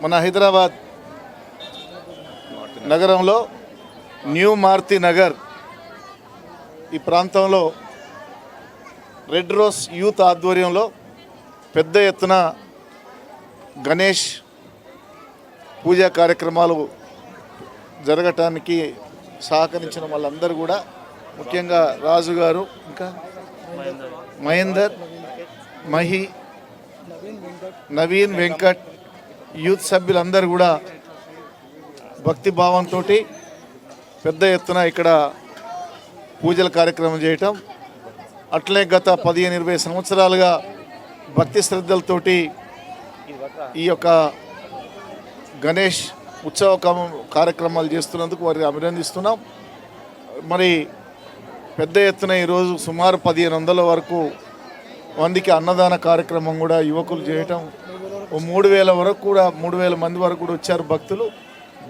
మన హైదరాబాద్ నగరంలో న్యూ మారుతి నగర్ ఈ ప్రాంతంలో రెడ్ రోస్ యూత్ ఆధ్వర్యంలో పెద్ద ఎత్తున గణేష్ పూజా కార్యక్రమాలు జరగటానికి సహకరించిన వాళ్ళందరూ కూడా ముఖ్యంగా రాజు గారు ఇంకా మహేందర్ మహి నవీన్ వెంకట్ యూత్ సభ్యులందరూ కూడా భక్తి భావంతో పెద్ద ఎత్తున ఇక్కడ పూజల కార్యక్రమం చేయటం. అట్లే గత పదిహేను ఇరవై సంవత్సరాలుగా భక్తి శ్రద్ధలతోటి ఈ యొక్క గణేష్ ఉత్సవ కార్యక్రమాలు చేస్తున్నందుకు వారిని అభినందిస్తున్నాం. మరి పెద్ద ఎత్తున ఈరోజు సుమారు పదిహేను వందల వరకు మందికి అన్నదాన కార్యక్రమం కూడా యువకులు చేయటం ఓ మూడు వేల వరకు కూడా మూడు వేల మంది వరకు కూడా వచ్చారు భక్తులు.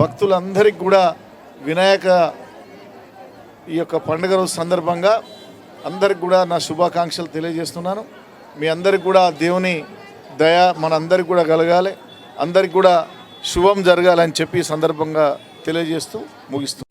భక్తులందరికీ కూడా వినాయక ఈ యొక్క పండుగ రోజు సందర్భంగా అందరికి కూడా నా శుభాకాంక్షలు తెలియజేస్తున్నాను. మీ అందరికి కూడా దేవుని దయ మనందరికి కూడా కలగాలి. అందరికి కూడా శుభం జరగాలని చెప్పి సందర్భంగా తెలియజేస్తూ ముగిస్తూ